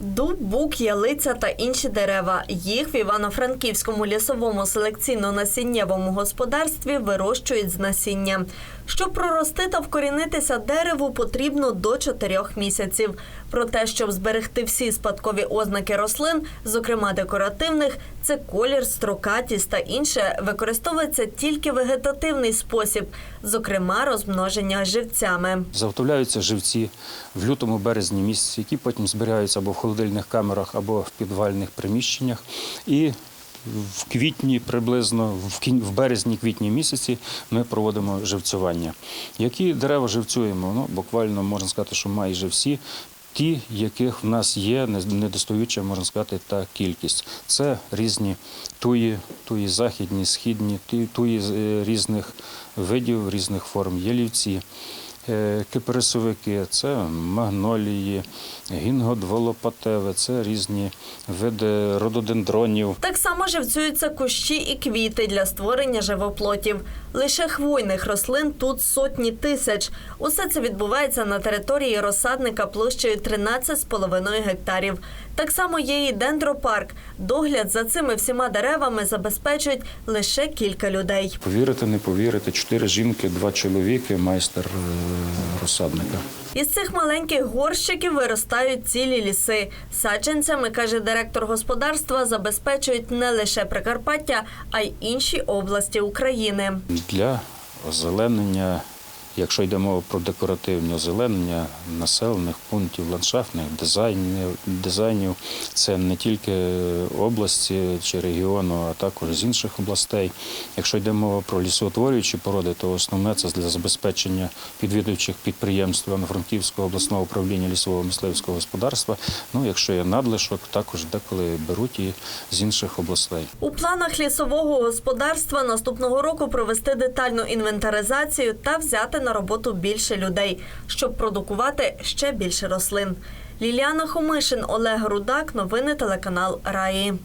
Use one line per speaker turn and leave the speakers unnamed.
Дуб, бук, ялиця та інші дерева. Їх в Івано-Франківському лісовому селекційно-насіннєвому господарстві вирощують з насіння. Щоб прорости та вкорінитися дереву, потрібно до 4 місяців. Про те, щоб зберегти всі спадкові ознаки рослин, зокрема декоративних, це колір, строкатість та інше, використовується тільки вегетативний спосіб, зокрема розмноження живцями.
Заготовляються живці в лютому березні місяці, які потім зберігаються або в холодильних камерах, або в підвальних приміщеннях. І в квітні, приблизно в березні-квітні місяці ми проводимо живцювання. Які дерева живцюємо? Ну, буквально можна сказати, що майже всі. Ті, яких в нас є недостаюча, можна сказати, та кількість. Це різні туї, туї західні, східні, туї е, різних видів, різних форм, ялівці, е, це магнолії, гінгодволопатеве, це різні види рододендронів.
Так само живцюються кущі і квіти для створення живоплотів. Лише хвойних рослин тут сотні тисяч. Усе це відбувається на території розсадника площею 13,5 гектарів. Так само є і дендропарк. Догляд за цими всіма деревами забезпечують лише кілька людей.
Повірите, не повірите, чотири жінки, два чоловіки, майстер е, розсадника.
Із цих маленьких горщиків виростають цілі ліси. Саджанцями, каже директор господарства, забезпечують не лише Прикарпаття, а й інші області України.
Для озеленення, якщо йде мова про декоративне озеленення населених пунктів, ландшафтних дизайнів, дизайнів, це не тільки області чи регіону, а також з інших областей. Якщо йде мова про лісоутворюючі породи, то основне це для забезпечення підвідуючих підприємств Івано-Франківського обласного управління лісового мисливського господарства. Ну, якщо є надлишок, також деколи беруть і з інших областей.
У планах лісового господарства наступного року провести детальну інвентаризацію та взяти на роботу більше людей, щоб продукувати ще більше рослин. Ліліана Хомишин, Олег Рудак, новини телеканал Раї.